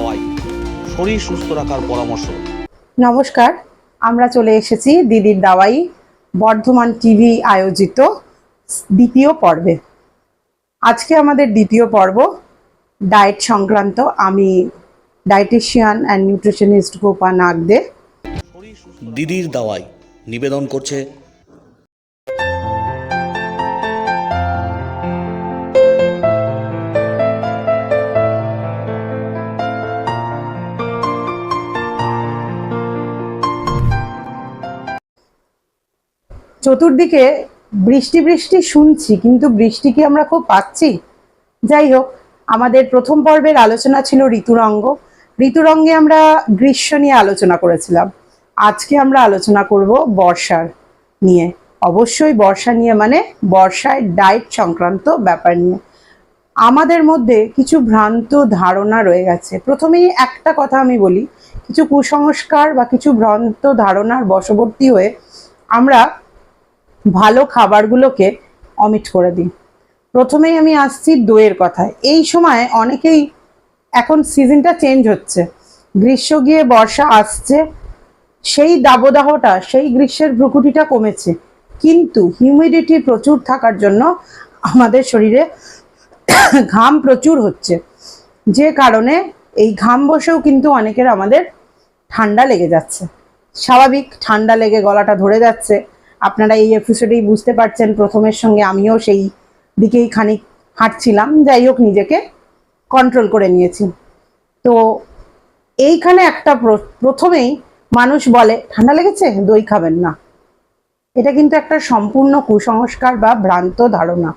দাওয়াই শরীর সুস্থ রাখার পরামর্শ। নমস্কার আমরা চলে এসেছি দিদির দাওয়াই বর্ধমান টিভি আয়োজিত দ্বিতীয় পর্বে। আজকে আমাদের দ্বিতীয় পর্ব ডায়েট সংক্রান্ত। আমি dietitian and nutritionist Gopa Nagde. দিদির দাওয়াই নিবেদন করছে চতুর্দিকে বৃষ্টি বৃষ্টি শুনছি, কিন্তু বৃষ্টি কি আমরা খুব পাচ্ছি? যাই হোক, আমাদের প্রথম পর্বের আলোচনা ছিল ঋতুরঙ্গ। ঋতুরঙ্গে আমরা গ্রীষ্ম নিয়ে আলোচনা করেছিলাম। আজকে আমরা আলোচনা করব বর্ষার নিয়ে। অবশ্যই বর্ষা নিয়ে মানে বর্ষায় ডায়েট সংক্রান্ত ব্যাপার নিয়ে। আমাদের মধ্যে কিছু ভ্রান্ত ধারণা রয়ে গেছে। প্রথমেই একটা কথা আমি বলি, কিছু কুসংস্কার বা কিছু ভ্রান্ত ধারণার বশবর্তী হয়ে আমরা ভালো খাবারগুলোকে অমিট করে দিই। প্রথমেই আমি আসছি দইয়ের কথায়। এই সময় অনেকেই এখন সিজনটা চেঞ্জ হচ্ছে। গ্রীষ্ম গিয়ে বর্ষা আসছে, সেই দাবদাহটা, সেই গ্রীষ্মের ভ্রুকুটিটা কমেছে। কিন্তু হিউমিডিটি প্রচুর থাকার জন্য আমাদের শরীরে ঘাম প্রচুর হচ্ছে। যে কারণে এই ঘাম বসেও কিন্তু অনেকের আমাদের ঠান্ডা লেগে যাচ্ছে। স্বাভাবিক ঠান্ডা লেগে গলাটা ধরে যাচ্ছে। আপনারা এই এপিসোডেই বুঝতে পারছেন প্রথমের সঙ্গে আমিও সেই দিকেই খানিক হাঁটছিলাম। যাই হোক, নিজেকে কন্ট্রোল করে নিয়েছি। তো এইখানে একটা প্র- প্রথমেই মানুষ বলে, ঠান্ডা লেগেছে? দই খাবেন না। এটা কিন্তু একটা সম্পূর্ণ কুসংস্কার বা ভ্রান্ত ধারণা।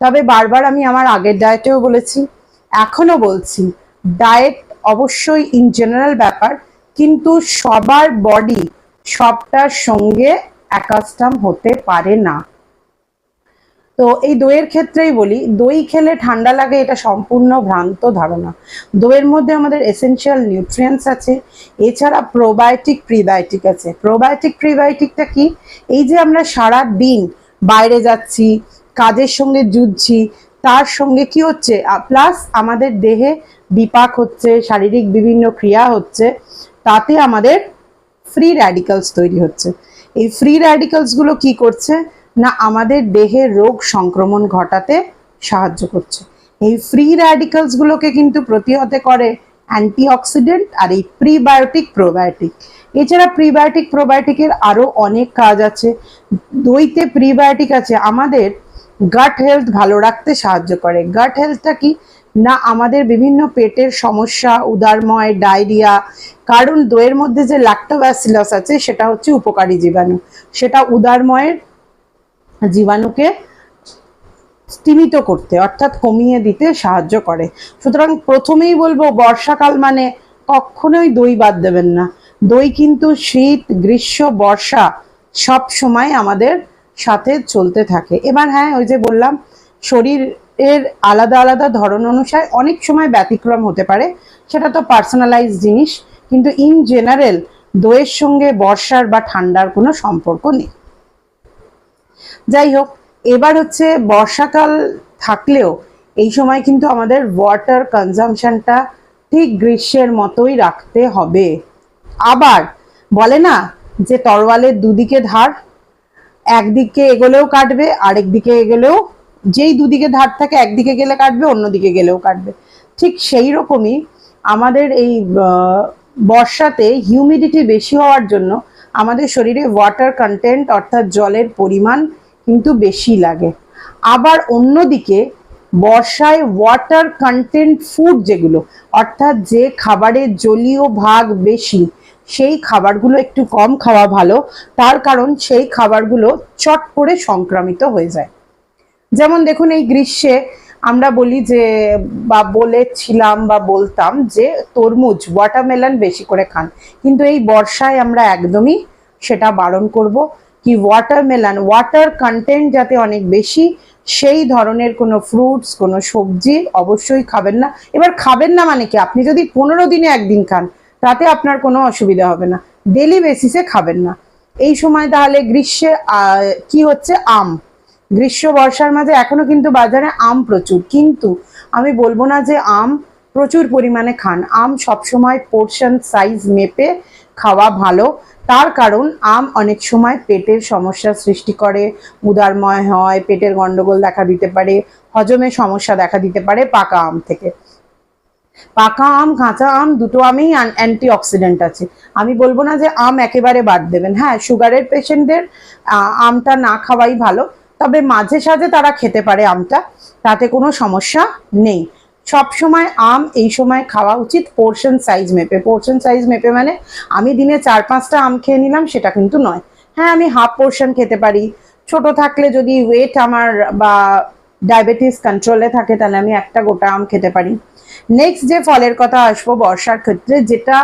তবে বারবার আমি আমার আগের ডায়েটেও বলেছি এখনও বলছি ডায়েট অবশ্যই ইন জেনারেল ব্যাপার, কিন্তু সবার বডি সবটার সঙ্গে একাস্টাম হতে পারে না। তো এই দইয়ের ক্ষেত্রেই বলি, দই খেলে ঠান্ডা লাগে, এটা সম্পূর্ণ ভ্রান্ত ধারণা। দইয়ের মধ্যে আমাদের এসেনশিয়াল নিউট্রিয়েন্টস আছে, এছাড়া প্রোবায়োটিক প্রিবায়োটিক আছে। প্রোবায়োটিক প্রিবায়োটিকটা কি? এই যে আমরা সারা দিন বাইরে যাচ্ছি, কাজের সঙ্গে যুঝছি, তার সঙ্গে কি হচ্ছে? প্লাস আমাদের দেহে বিপাক হচ্ছে, শারীরিক বিভিন্ন ক্রিয়া হচ্ছে, তাতে আমাদের ফ্রি র্যাডিক্যালস তৈরি হচ্ছে। এই ফ্রি র্যাডিক্যালসগুলো কি করছে? না, আমাদের দেহে রোগ সংক্রমণ ঘটাতে সাহায্য করছে। এই ফ্রি র্যাডিক্যালসগুলোকে কিন্তু প্রতিহতে করে অ্যান্টিঅক্সিডেন্ট আর এই প্রিবায়োটিক প্রোবায়োটিক এছাড়া প্রিবায়োটিক প্রোবায়োটিকের আরও অনেক কাজ আছে। দইতে প্রিবায়োটিক আছে। আমাদের গাট হেলথ ভালো রাখতে সাহায্য করে। গাট হেলথটা কি? না আমাদের বিভিন্ন পেটের সমস্যা, উদারময়, ডায়রিয়া, কারণ দইয়ের মধ্যে যে ল্যাক্টোব্যাসিলাস আছে, সেটা হচ্ছে উপকারী জীবাণু। সেটা উদারময়ের জীবাণুকে স্তিমিত করতে, অর্থাৎ কমিয়ে দিতে সাহায্য করে। সুতরাং প্রথমেই বলব, বর্ষাকাল মানে কখনোই দই বাদ দেবেন না। দই কিন্তু শীত, গ্রীষ্ম, বর্ষা সব সময় আমাদের সাথে চলতে থাকে। এবার হ্যাঁ ওই যে বললাম শরীরের আলাদা আলাদা ধরন অনুসারে অনেক সময় ব্যতিক্রম হতে পারে। সেটা তো পার্সোনালাইজ জিনিস, কিন্তু ইন জেনারেল দইয়ের সঙ্গে বর্ষার বা ঠান্ডার কোনো সম্পর্ক নেই। যাই হোক এবার হচ্ছে বর্ষাকাল থাকলেও এই সময় কিন্তু আমাদের ওয়াটার কনজামশনটা ঠিক গ্রীষ্মের মতোই রাখতে হবে। আবার বলে না যে তরোয়ালের দুদিকে ধার, একদিকে এগোলেও কাটবে আরেক দিকে এগোলেও যেই দুদিকে ধার থাকে একদিকে গেলে কাটবে, অন্যদিকে গেলেও কাটবে। ঠিক সেই রকমই আমাদের এই বর্ষাতে হিউমিডিটি বেশি হওয়ার জন্য আমাদের শরীরে ওয়াটার কন্টেন্ট অর্থাৎ জলের পরিমাণ কিন্তু বেশি লাগে। আবার অন্যদিকে বর্ষায় ওয়াটার কন্টেন্ট ফুড যেগুলো, অর্থাৎ যে খাবারের জলীয় ভাগ বেশি, সেই খাবারগুলো একটু কম খাওয়া ভালো। তার কারণ সেই খাবারগুলো চট করে সংক্রামিত হয়ে যায়। যেমন দেখুন এই গ্রীষ্মে আমরা বলি যে, বা বলেছিলাম বা বলতাম যে তরমুজ ওয়াটারমেলন বেশি করে খান। কিন্তু এই বর্ষায় আমরা একদমই সেটা বারণ করব কি ওয়াটারমেলন ওয়াটার কন্টেন্ট যাতে অনেক বেশি, সেই ধরনের কোনো ফ্রুটস কোনো সবজি অবশ্যই খাবেন না। এবার খাবেন না মানে কি? আপনি যদি পনেরো দিনে একদিন খান, তাতে আপনার কোনো অসুবিধা হবে না। ডেলি বেসিসে খাবেন না। এই সময় তাহলে গ্রীষ্মে কি হচ্ছে? আম। গ্রীষ্ম, বর্ষার মাঝে এখনও কিন্তু বাজারে আম প্রচুর। কিন্তু আমি বলব না যে আম প্রচুর পরিমাণে খান। আম সবসময় পোর্শন সাইজ মেপে খাওয়া ভালো। তার কারণ আম অনেক সময় পেটের সমস্যা সৃষ্টি করে, উদারময় হয়, পেটের গন্ডগোল দেখা দিতে পারে হজমের সমস্যা দেখা দিতে পারে পাকা আম থেকে। পাকা আম, কাঁচা আম দুটো আমেই অ্যান্টি অক্সিডেন্ট আছে। আমি বলব না যে আম একেবারে বাদ দেবেন। হ্যাঁ সুগারের পেশেন্টদের আমটা না খাওয়াই ভালো। তবে মাঝে সাঝে তারা খেতে পারে আমটা, তাতে কোনো সমস্যা নেই। সব সময় আম এই সময় খাওয়া উচিত পোর্শন সাইজ মেপে। পোর্শন সাইজ মেপে মানে আমি দিনে চার পাঁচটা আম খেয়ে নিলাম, সেটা কিন্তু নয়। হ্যাঁ আমি হাফ পোর্শন খেতে পারি। ছোট থাকলে যদি ওয়েট আমার বা ডায়াবেটিস কন্ট্রোলে থাকে, তাহলে আমি একটা গোটা আম খেতে পারি। নেক্সট যে ফলের কথা আসব বর্ষার ক্ষেত্রে, যেটা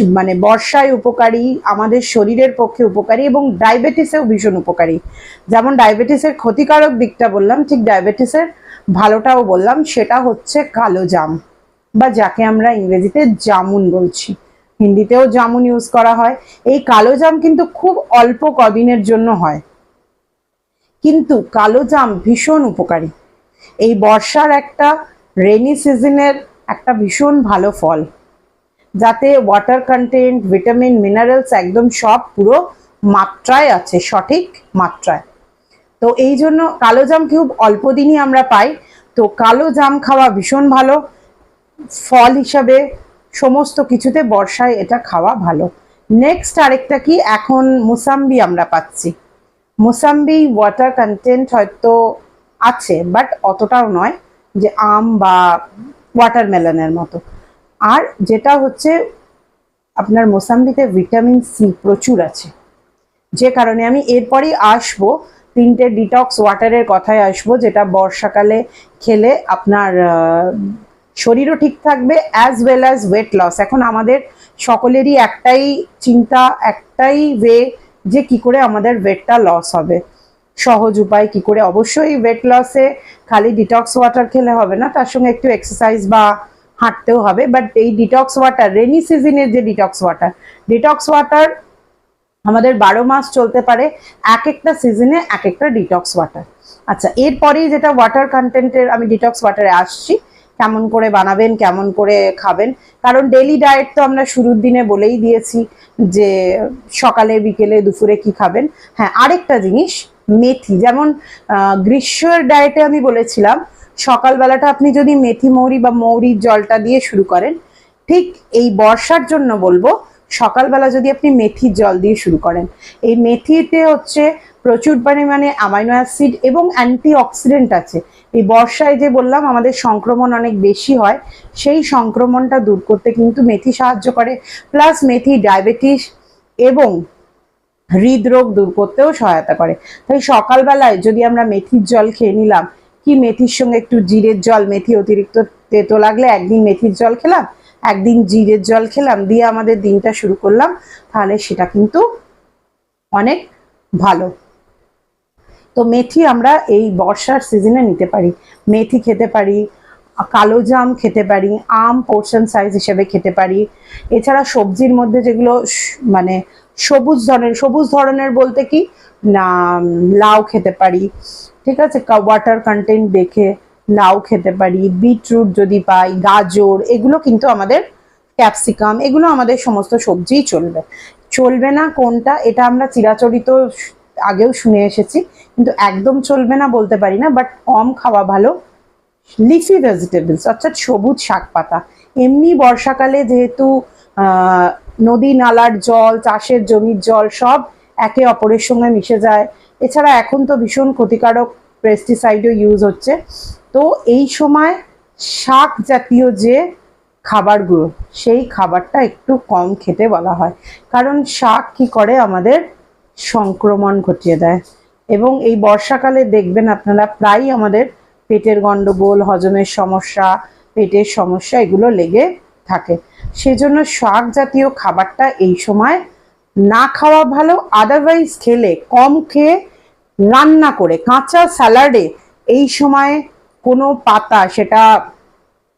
মানে বর্ষায় উপকারী, আমাদের শরীরের পক্ষে উপকারী এবং ডায়াবেটিসেও ভীষণ উপকারী। যেমন ডায়াবেটিসের ক্ষতিকারক দিকটা বললাম, ঠিক ডায়াবেটিসের ভালোটাও বললাম, সেটা হচ্ছে কালো জাম বা যাকে আমরা ইংরেজিতে জামুন বলছি। হিন্দিতেও জামুন ইউজ করা হয়। এই কালো জাম কিন্তু খুব অল্প কদিনের জন্য হয়। কিন্তু কালো জাম ভীষণ উপকারী। এই বর্ষার একটা রেনি সিজনের একটা ভীষণ ভালো ফল। যাতে ওয়াটার কন্টেন্ট ভিটামিন মিনারেলস একদম সব পুরো মাত্রায় আছে, সঠিক মাত্রায়। তো এই জন্য কালো জাম খুব অল্প দিনই আমরা পাই। তো কালো জাম খাওয়া ভীষণ ভালো। ফল হিসাবে সমস্ত কিছুতে বর্ষায় এটা খাওয়া ভালো। নেক্সট আরেকটা কি? এখন মুসাম্বি আমরা পাচ্ছি। মোসাম্বি ওয়াটার কন্টেন্ট হয়তো আছে বাট অতটাও নয় যে আম বা ওয়াটারমেলনের মতো। আর যেটা হচ্ছে আপনার মোসাম্বিতে ভিটামিন সি প্রচুর আছে। যে কারণে আমি এরপরেই আসব, তিনটে ডিটক্স ওয়াটারের কথায় আসব, যেটা বর্ষাকালে খেলে আপনার শরীরও ঠিক থাকবে as well as weight loss এখন আমাদের সকলেরই একটাই চিন্তা, একটাই ওয়ে যে কি করে আমাদের ওয়েটটা লস হবে। সহজ উপায় কি করে? অবশ্যই ওয়েট লসে খালি ডিটক্স ওয়াটার খেলে হবে না, তার সঙ্গে একটু এক্সারসাইজ বা হাঁটতেও হবে বাট এই ডিটক্স ওয়াটার রেনি সিজনের যে ডিটক্স ওয়াটার ডিটক্স ওয়াটার আমাদের বারো মাস চলতে পারে এক একটা সিজনে এক একটা ডিটক্স ওয়াটার আচ্ছা এরপরেই যেটা ওয়াটার কন্টেন্টের আমি ডিটক্স ওয়াটারে আসছি, কেমন করে বানাবেন, কেমন করে খাবেন, কারণ ডেলি ডায়েট তো আমরা শুরুর দিনে বলেই দিয়েছি যে সকালে, বিকেলে, দুপুরে কি খাবেন। হ্যাঁ আরেকটা জিনিস, মেথি, যেমন গ্রীষ্মের ডায়েটে আমি বলেছিলাম সকালবেলাটা আপনি যদি মেথি মৌরি বা মৌরির জলটা দিয়ে শুরু করেন, ঠিক এই বর্ষার জন্য বলব, সকালবেলা যদি আপনি মেথির জল দিয়ে শুরু করেন। এই মেথিতে হচ্ছে প্রচুর পরিমাণে অ্যামাইনো অ্যাসিড এবং অ্যান্টি অক্সিডেন্ট আছে। এই বর্ষায় যে বললাম, আমাদের সংক্রমণ অনেক বেশি হয়, সেই সংক্রমণটা দূর করতে কিন্তু মেথি সাহায্য করে। প্লাস মেথি ডায়াবেটিস এবং হৃদরোগ দূর করতেও সহায়তা করে। তাই সকালবেলায় যদি আমরা মেথির জল খেয়ে নিলাম কি মেথির সঙ্গে একটু জিরের জল, মেথি অতিরিক্ত তেতো লাগলে একদিন মেথির জল খেলাম, একদিন জিরের জল খেলাম, দিয়ে আমাদের দিনটা শুরু করলাম, তাহলে সেটা কিন্তু অনেক ভালো। তো মেথি আমরা এই বর্ষার সিজনে নিতে পারি। মেথি খেতে পারি, কালো জাম খেতে পারি, আম পোর্শন সাইজ হিসেবে খেতে পারি। এছাড়া সবজির মধ্যে যেগুলো মানে সবুজ ধরনের সবুজ ধরনের বলতে কি, না লাউ খেতে পারি। ঠিক আছে ওয়াটার কন্টেন্ট দেখে লাউ খেতে পারি বিটরুট যদি পাই, গাজর, এগুলো কিন্তু আমাদের ক্যাপসিকাম এগুলো আমাদের সমস্ত সবজিই চলবে। চলবে না কোনটা, এটা আমরা চিরাচরিত আগেও শুনে এসেছি, কিন্তু একদম চলবে না বলতে পারি না বাট কম খাওয়া ভালো। লিফি ভেজিটেবলস অর্থাৎ সবুজ শাক পাতা। এমনি বর্ষাকালে যেহেতু নদী নালার জল, চাষের জমির জল সব একে অপরের সঙ্গে মিশে যায় এছাড়া এখন তো ভীষণ ক্ষতিকারক পেস্টিসাইডও ইউজ হচ্ছে। তো এই সময় শাক জাতীয় যে খাবারগুলো, সেই খাবারটা একটু কম খেতে বলা হয়। কারণ শাক কি করে? আমাদের সংক্রমণ ঘটিয়ে দেয়। এবং এই বর্ষাকালে দেখবেন আপনারা প্রায়ই আমাদের পেটের গণ্ডগোল হজমের সমস্যা, পেটের সমস্যা এগুলো লেগে থাকে। সেজন্য শাক জাতীয় খাবারটা এই সময় না খাওয়া ভালো আদারওয়াইজ খেলে, কম খেয়ে রান্না করে, কাঁচা স্যালাডে এই সময় কোনো পাতা সেটা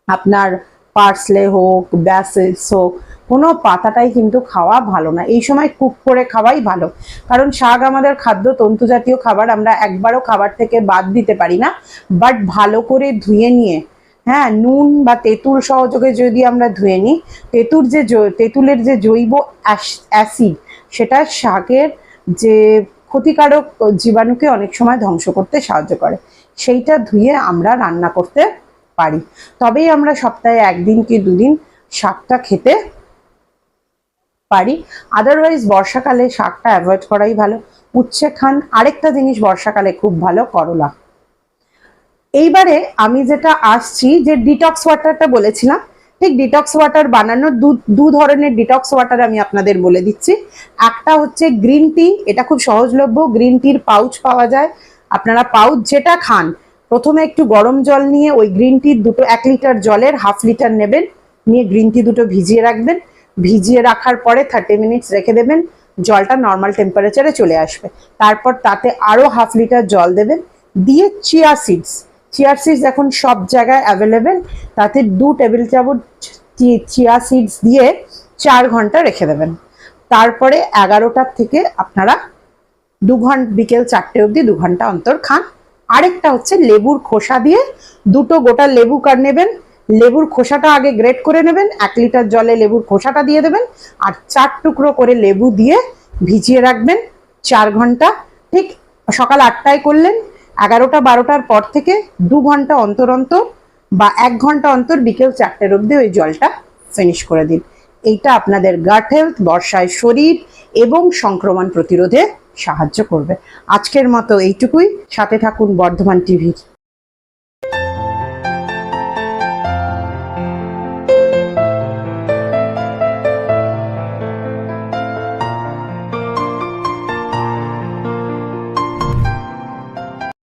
আপনার পার্সলে হোক ব্যাসেস হোক, কোনো পাতাটাই কিন্তু খাওয়া ভালো না। এই সময় কুক করে খাওয়াই ভালো। কারণ শাক আমাদের খাদ্য, তন্তু জাতীয় খাবার আমরা একবারও খাবার থেকে বাদ দিতে পারি না। বাট ভালো করে ধুয়ে নিয়ে হ্যাঁ নুন বা তেঁতুল সহযোগে যদি আমরা ধুয়ে নিই, তেঁতুর যে তেঁতুলের যে জৈব অ্যাস- অ্যাসিড, সেটা শাকের যে ক্ষতিকারক জীবাণুকে অনেক সময় ধ্বংস করতে সাহায্য করে। সেইটা ধুয়ে আমরা রান্না করতে পারি। তবেই আমরা সপ্তাহে একদিন কি দুদিন শাকটা খেতে পারি। আদারওয়াইজ বর্ষাকালে শাকটা অ্যাভয়েড করাই ভালো। উচ্ছে খান, আরেকটা জিনিস বর্ষাকালে খুব ভালো, করলা। এইবারে আমি যেটা আসছি, যে ডিটক্স ওয়াটারটা বলেছিলাম ঠিক ডিটক্স ওয়াটার বানানোর দু ধরনের ডিটক্স ওয়াটার আমি আপনাদের বলে দিচ্ছি। একটা হচ্ছে গ্রিন টি এটা খুব সহজলভ্য গ্রিন টির পাউচ পাওয়া যায়। আপনারা পাউচ যেটা খান, প্রথমে একটু গরম জল নিয়ে ওই গ্রিন টির দুটো এক লিটার জলের হাফ লিটার নেবেন, নিয়ে গ্রিন টি দুটো ভিজিয়ে রাখবেন। ভিজিয়ে রাখার পরে থার্টি মিনিটস রেখে দেবেন, জলটা নর্মাল টেম্পারেচারে চলে আসবে। তারপর তাতে আরও হাফ লিটার জল দেবেন, দিয়ে চিয়া সিডস চিয়া সিডস এখন সব জায়গায় অ্যাভেলেবেল তাতে দু টেবিল চামচ চিয়া সিডস দিয়ে চার ঘণ্টা রেখে দেবেন। তারপরে এগারোটার থেকে আপনারা দু ঘণ্টা বিকেল চারটে অবধি দু ঘণ্টা অন্তর খান। আরেকটা হচ্ছে লেবুর খোসা দিয়ে দুটো গোটা লেবু কার নেবেন। লেবুর খোসাটা আগে গ্রেট করে নেবেন, এক লিটার জলে লেবুর খোসাটা দিয়ে দেবেন, আর চার টুকরো করে লেবু দিয়ে ভিজিয়ে রাখবেন। চার ঘণ্টা, ঠিক সকাল আটটায় করলেন এগারোটা, বারোটার পর থেকে দু ঘণ্টা অন্তর অন্তর বা এক ঘণ্টা অন্তর বিকেল চারটের অবধি ওই জলটা ফিনিশ করে দিন। এইটা আপনাদের গাট হেলথ বর্ষায় শরীর এবং সংক্রমণ প্রতিরোধে সাহায্য করবে। আজকের মতো এইটুকুই। সাথে থাকুন বর্ধমান টিভির